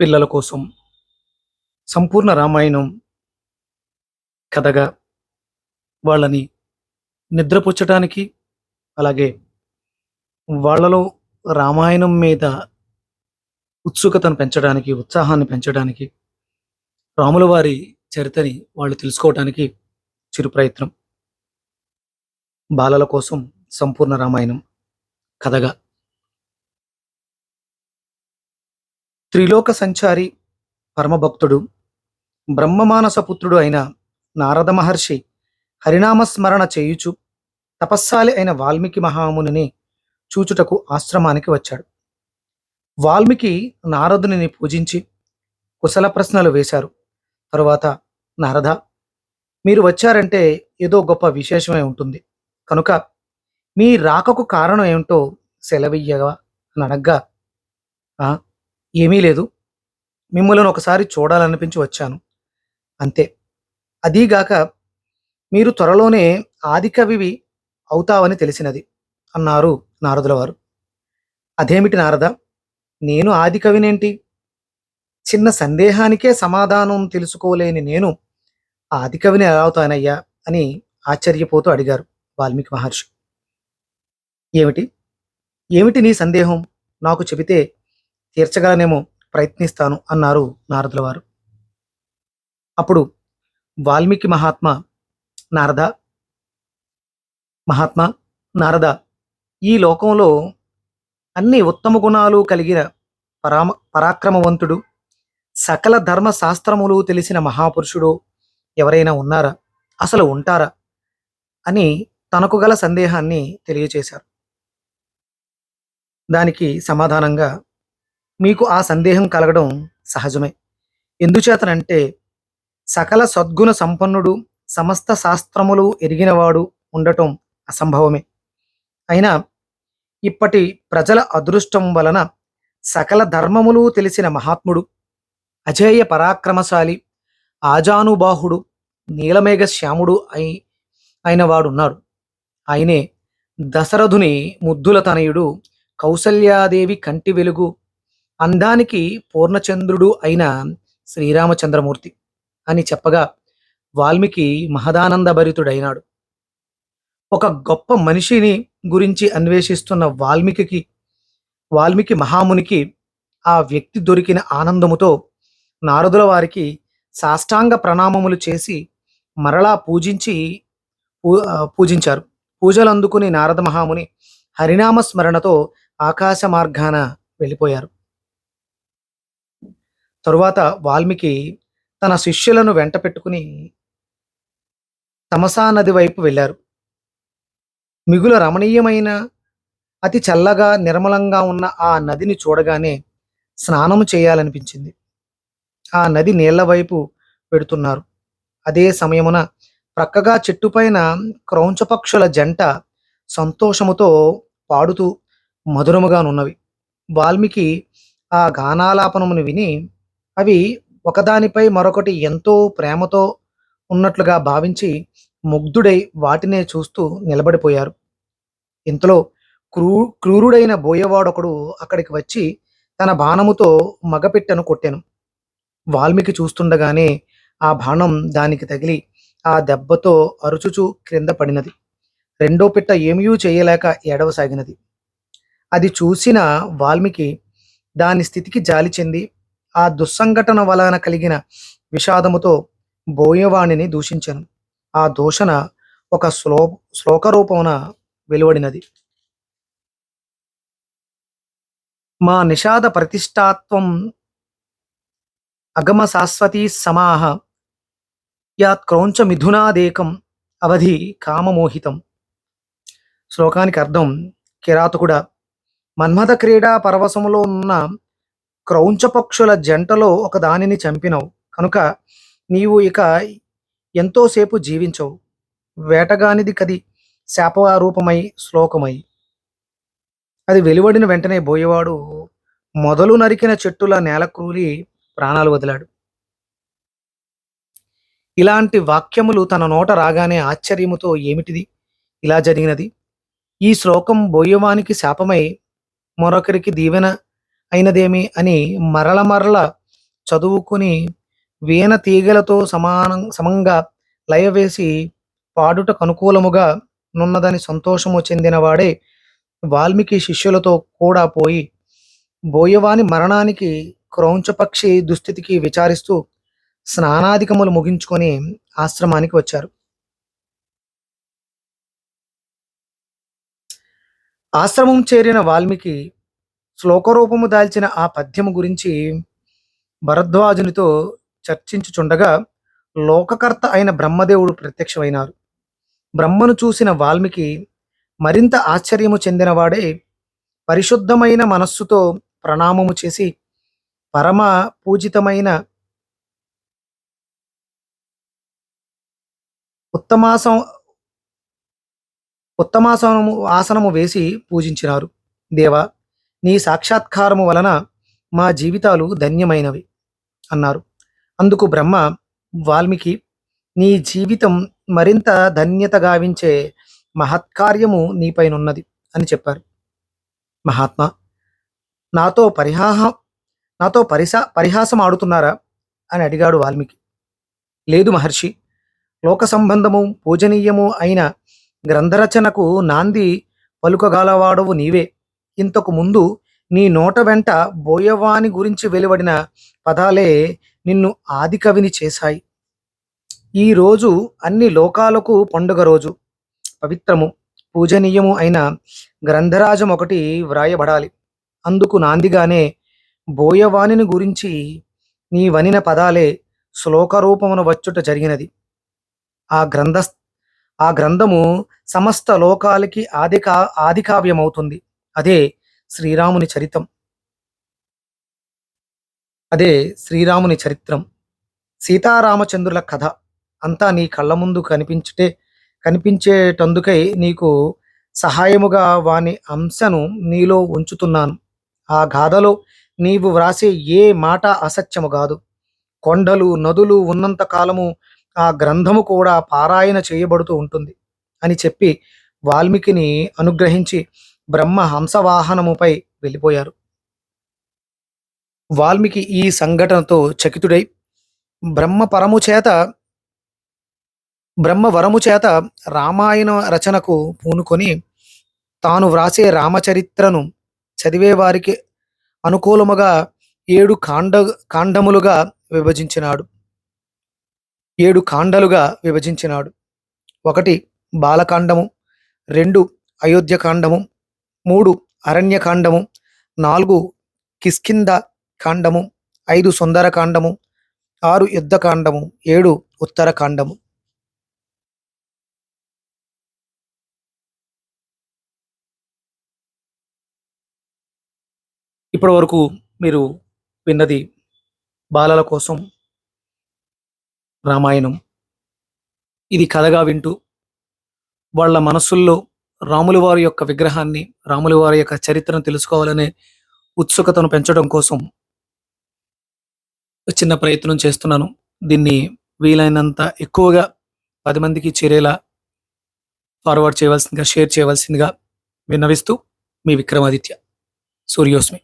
పిల్లల కోసం సంపూర్ణ రామాయణం కథగా వాళ్ళని నిద్రపుచ్చటానికి అలాగే వాళ్ళలో రామాయణం మీద ఉత్సుకతను పెంచడానికి ఉత్సాహాన్ని పెంచడానికి రాముల వారి చరిత్రని వాళ్ళు తెలుసుకోవటానికి చిరు ప్రయత్నం. బాలల కోసం సంపూర్ణ రామాయణం కథగా త్రిలోక సంచారి పరమభక్తుడు బ్రహ్మమానస పుత్రుడు అయిన నారద మహర్షి హరినామస్మరణ చేయుచు తపస్సాలి అయిన వాల్మీకి మహామునిని చూచుటకు ఆశ్రమానికి వచ్చాడు. వాల్మీకి నారదుని పూజించి కుశల ప్రశ్నలు వేశారు. తరువాత నారద మీరు వచ్చారంటే ఏదో గొప్ప విశేషమే ఉంటుంది. కనుక మీ రాకకు కారణం ఏమిటో సెలవియ్యగా అని అడగ్గా ఏమీ లేదు. మిమ్మల్ని ఒకసారి చూడాలనిపించి వచ్చాను. అంతే. అదీగాక మీరు త్వరలోనే ఆదికవివి అవుతావని తెలిసినది అన్నారు నారదుల వారు అదేమిటి నారద? నేను ఆదికవినేంటి? చిన్న సందేహానికే సమాధానం తెలుసుకోలేని నేను ఆదికవిని ఎలా అవుతానయ్యా అని ఆశ్చర్యపోతూ అడిగారు వాల్మీకి మహర్షి. ఏమిటి? ఏమిటి నీ సందేహం? నాకు చెబితే తీర్చగలనేమో ప్రయత్నిస్తాను అన్నారు నారదుల వారు. అప్పుడు వాల్మీకి మహాత్మ నారద మహాత్మ నారద ఈ లోకంలో అన్ని ఉత్తమ గుణాలు కలిగిన పరామ పరాక్రమవంతుడు సకల ధర్మ శాస్త్రములు తెలిసిన మహాపురుషుడు ఎవరైనా ఉన్నారా? అసలు ఉంటారా? అని తనకు గల సందేహాన్ని తెలియచేశారు. దానికి సమాధానంగా మీకు ఆ సందేహం కలగడం సహజమే. ఎందుచేతనంటే సకల సద్గుణ సంపన్నుడు సమస్త శాస్త్రములు ఎరిగినవాడు ఉండటం అసంభవమే. అయినా ఇప్పటి ప్రజల అదృష్టం వలన సకల ధర్మములు తెలిసిన మహాత్ముడు అజేయ పరాక్రమశాలి ఆజానుబాహుడు నీలమేఘ శ్యాముడు అయి అయిన వాడున్నాడు. ఆయనే దశరథుని ముద్దుల తనయుడు కౌసల్యాదేవి కంటి వెలుగు అందానికి పూర్ణచంద్రుడు అయిన శ్రీరామచంద్రమూర్తి అని చెప్పగా వాల్మీకి మహదానందభరితుడైనాడు. ఒక గొప్ప మనిషిని గురించి అన్వేషిస్తున్న వాల్మీకి వాల్మీకి మహామునికి ఆ వ్యక్తి దొరికిన ఆనందముతో నారదుల వారికి సాష్టాంగ ప్రణామములు చేసి మరలా పూజించి పూ- పూజించారు. పూజలు అందుకుని నారద మహాముని హరినామ స్మరణతో ఆకాశ మార్గాన వెళ్ళిపోయారు. తరువాత వాల్మీకి తన శిష్యులను వెంట పెట్టుకుని తమసా నది వైపు వెళ్ళారు. మిగుల రమణీయమైన అతి చల్లగా నిర్మలంగా ఉన్న ఆ నదిని చూడగానే స్నానం చేయాలనిపించింది. ఆ నది నీళ్ళ వైపు పెడుతున్నారు అదే సమయమున ప్రక్కగా చెట్టుపైన క్రౌంచపక్షుల జంట సంతోషముతో పాడుతూ మధురముగానున్నవి. వాల్మీకి ఆ గానాలాపనమును విని అవి ఒకదానిపై మరొకటి ఎంతో ప్రేమతో ఉన్నట్లుగా భావించి ముగ్ధుడై వాటినే చూస్తూ నిలబడిపోయారు. ఇంతలో క్రూ క్రూరుడైన బోయవాడొకడు అక్కడికి వచ్చి తన బాణముతో మగపిట్టను కొట్టాను. వాల్మీకి చూస్తుండగానే ఆ బాణం దానికి తగిలి ఆ దెబ్బతో అరుచుచు క్రింద పడినది. రెండో పిట్ట ఏమీ చేయలేక ఏడవసాగినది అది చూసిన వాల్మీకి దాని స్థితికి జాలి చెంది ఆ దుస్సంఘటన వలన కలిగిన విషాదముతో బోయవాణిని దూషించను. ఆ దూషణ ఒక శ్లో శ్లోక రూపమున వెలువడినది. మా నిషాద ప్రతిష్టాత్వం అగమ శాశ్వతీ సమాహ యాత్ క్రౌంచ మిథునాదేకం అవధి కామమోహితం. శ్లోకానికి అర్థం కిరాతకుడ మన్మథ క్రీడా పరవశములో ఉన్న క్రౌంచ పక్షుల జంటలో ఒక దానిని చంపినవు. కనుక నీవు ఇక ఎంతోసేపు జీవించవు. వేటగానిది కది శాపరూపమై శ్లోకమై. అది వెలువడిన వెంటనే బోయేవాడు మొదలు నరికిన చెట్టుల నేలక్రూలి ప్రాణాలు వదిలాడు. ఇలాంటి వాక్యములు తన నోట రాగానే ఆశ్చర్యముతో ఏమిటిది? ఇలా జరిగినది. ఈ శ్లోకం బోయవానికి శాపమై మరొకరికి దీవెన అయినదేమి అని మరల మరల చదువుకుని వీణ తీగలతో సమానం సమంగా లయవేసి పాడుటకు అనుకూలముగా నున్నదని సంతోషము చెందినవాడే వాల్మీకి శిష్యులతో కూడా పోయి బోయవాని మరణానికి క్రౌంచపక్షి దుస్థితికి విచారిస్తూ స్నానాధికములు ముగించుకొని ఆశ్రమానికి వచ్చారు. ఆశ్రమం చేరిన వాల్మీకి శ్లోకరూపము దాల్చిన ఆ పద్యము గురించి భరద్వాజునితో చర్చించుచుండగా లోకకర్త అయిన బ్రహ్మదేవుడు ప్రత్యక్షమైనారు. బ్రహ్మను చూసిన వాల్మీకి మరింత ఆశ్చర్యము చెందినవాడే పరిశుద్ధమైన మనస్సుతో ప్రణామము చేసి పరమ పూజితమైన ఉత్తమాసం ఉత్తమాసనము ఆసనము వేసి పూజించినారు. దేవా నీ సాక్షాత్కారము వలన మా జీవితాలు ధన్యమైనవి అన్నారు. అందుకు బ్రహ్మ వాల్మీకి నీ జీవితం మరింత ధన్యత గావించే మహత్కార్యము నీపైనున్నది అని చెప్పారు. మహాత్మా నాతో పరిహాహ నాతో పరిసా పరిహాసం ఆడుతున్నారా అని అడిగాడు వాల్మీకి. లేదు మహర్షి లోక సంబంధము పూజనీయము అయిన గ్రంథరచనకు నాంది పలుకగలవాడవు నీవే. ఇంతకు ముందు నీ నోట వెంట బోయవాని గురించి వెలువడిన పదాలే నిన్ను ఆదికవిని చేశాయి. ఈ రోజు అన్ని లోకాలకు పండుగ రోజు. పవిత్రము పూజనీయము అయిన గ్రంథరాజం ఒకటి వ్రాయబడాలి. అందుకు నాందిగానే బోయవాణిని గురించి నీ వనిన పదాలే శ్లోక రూపమున వచ్చుట జరిగినది. ఆ గ్రంథ ఆ గ్రంథము సమస్త లోకాలకి ఆదికా ఆదికావ్యమవుతుంది. అదే శ్రీరాముని చరితం అదే శ్రీరాముని చరిత్రం. సీతారామచంద్రుల కథ అంతా నీ కళ్ళ ముందు కనిపించుటే కనిపించేటందుకై నీకు సహాయముగా వాని అంశను నీలో ఉంచుతున్నాను. ఆ గాథలో నీవు వ్రాసే ఏ మాట అసత్యము కాదు. కొండలు నదులు ఉన్నంత కాలము ఆ గ్రంథము కూడా పారాయణ చేయబడుతూ ఉంటుంది అని చెప్పి వాల్మీకిని అనుగ్రహించి బ్రహ్మ హంసవాహనముపై వెళ్ళిపోయారు. వాల్మీకి ఈ సంఘటనతో చకితుడై బ్రహ్మ పరము చేత బ్రహ్మ వరము చేత రామాయణ రచనకు పూనుకొని తాను వ్రాసే రామచరిత్రను చదివే వారికి అనుకూలముగా ఏడు కాండ కాండములుగా విభజించినాడు. ఏడు కాండలుగా విభజించినాడు. ఒకటి బాలకాండము రెండు అయోధ్యకాండము మూడు అరణ్యకాండము నాలుగు కిష్కింద కాండము ఐదు సుందరకాండము ఆరు యుద్ధకాండము ఏడు ఉత్తరకాండము ఇప్పటి వరకు మీరు విన్నది బాలల కోసం రామాయణం. ఇది కథగా వింటూ వాళ్ళ మనసుల్లో రాముల వారి యొక్క విగ్రహాన్ని రాముల వారి యొక్క చరిత్రను తెలుసుకోవాలనే ఉత్సుకతను పెంచడం కోసం చిన్న ప్రయత్నం చేస్తున్నాను. దీన్ని వీలైనంత ఎక్కువగా పది మందికి చేరేలా ఫార్వర్డ్ చేయవలసిందిగా షేర్ చేయవలసిందిగా విన్నవిస్తూ మీ విక్రమాదిత్య సూర్యోస్మి.